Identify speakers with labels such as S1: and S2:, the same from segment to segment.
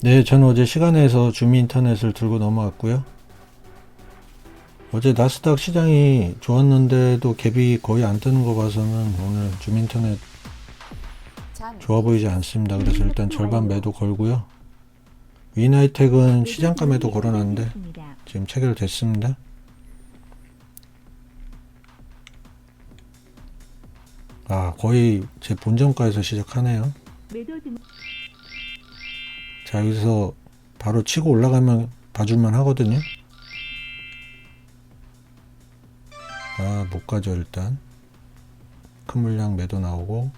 S1: 네, 저는 어제 시간에서 주미 인터넷을 들고 넘어왔고요. 어제 나스닥 시장이 좋았는데도 갭이 거의 안 뜨는 거 봐서는 오늘 주미 인터넷
S2: 장
S1: 좋아 보이지 않습니다. 그래서 일단 절반 매도 걸고요. 위나이텍은 시장가 매도 걸어놨는데 지금 체결됐습니다. 아, 거의 제 본전가에서 시작하네요. 자, 여기서 바로 치고 올라가면 봐줄만 하거든요. 아, 못 가죠, 일단. 큰 물량 매도 나오고.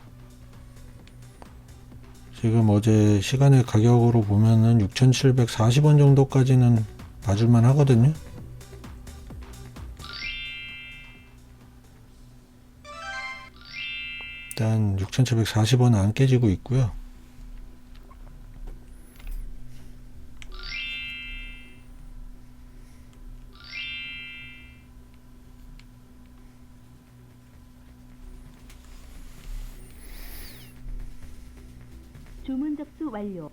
S1: 지금 어제 시간의 가격으로 보면은 6,740원 정도까지는 봐줄만 하거든요. 일단 6,740원은 안 깨지고 있고요.
S3: 주문 접수 완료.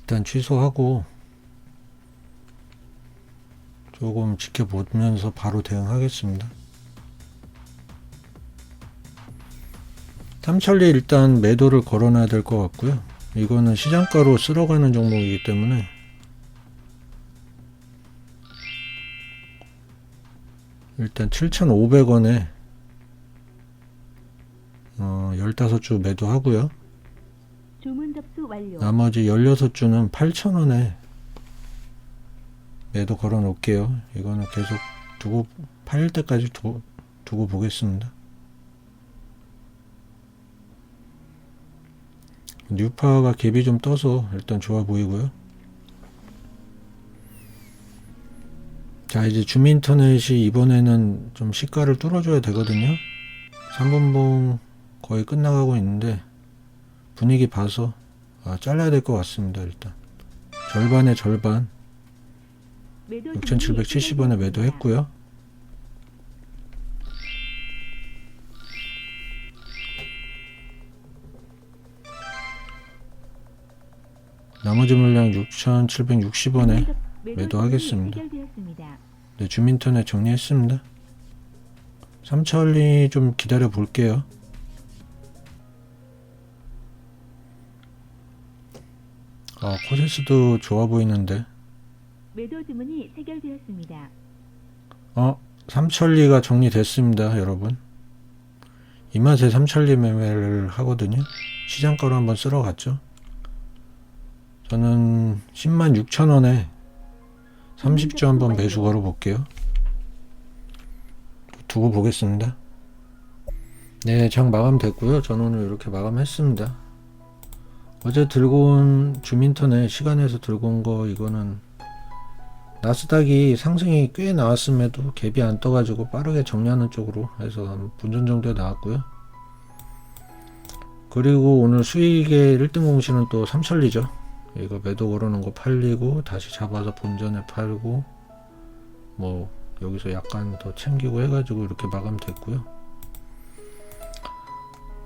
S1: 일단 취소하고 조금 지켜보면서 바로 대응하겠습니다. 삼천리 일단 매도를 걸어놔야 될 것 같고요. 이거는 시장가로 쓸어가는 종목이기 때문에 일단 7,500원에 어, 15주 매도하고요. 나머지 16주는 8,000원에 매도 걸어 놓을게요. 이거는 계속 두고 팔릴 때까지 두, 두고 보겠습니다. 뉴파가 갭이 좀 떠서 일단 좋아 보이고요. 자 이제 주민터넷이 이번에는 좀 시가를 뚫어줘야 되거든요. 3분봉 거의 끝나가고 있는데 분위기 봐서 아, 잘라야 될 것 같습니다. 일단 절반의 절반
S3: 매도
S1: 6,770원에 매도했고요. 나머지 물량 6,760원에
S3: 매도하겠습니다.
S1: 네, 주민터넷 정리했습니다. 삼천리 좀 기다려 볼게요. 아, 코세스도 좋아 보이는데.
S3: 매도 주문이 해결되었습니다.
S1: 어, 삼천리가 정리됐습니다, 여러분. 이 맛에 삼천리 매매를 하거든요. 시장가로 한번 쓸어 갔죠. 저는 10만 6천 원에 30주 한번 매수 걸어 볼게요. 두고 보겠습니다. 네, 장 마감 됐고요. 저는 오늘 이렇게 마감했습니다. 어제 들고 온 주민턴에 시간에서 들고 온 거 이거는 나스닥이 상승이 꽤 나왔음에도 갭이 안 떠가지고 빠르게 정리하는 쪽으로 해서 한 분전 정도에 나왔고요. 그리고 오늘 수익의 1등 공시는 또 삼천리죠. 이거 매도 걸어놓은 거 팔리고 다시 잡아서 본전에 팔고 뭐 여기서 약간 더 챙기고 해가지고 이렇게 마감됐고요.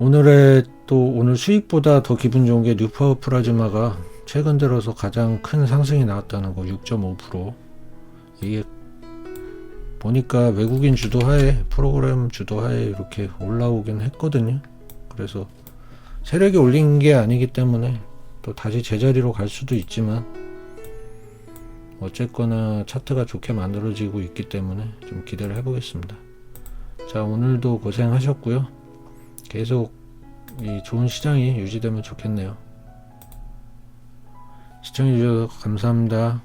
S1: 오늘의 또 오늘 수익보다 더 기분 좋은 게 뉴파워 플라즈마가 최근 들어서 가장 큰 상승이 나왔다는 거 6.5% 이게 보니까 외국인 주도하에 프로그램 주도하에 이렇게 올라오긴 했거든요. 그래서 세력이 올린 게 아니기 때문에 또 다시 제자리로 갈 수도 있지만 어쨌거나 차트가 좋게 만들어지고 있기 때문에 좀 기대를 해보겠습니다. 자 오늘도 고생하셨고요. 계속 이 좋은 시장이 유지되면 좋겠네요. 시청해주셔서 감사합니다.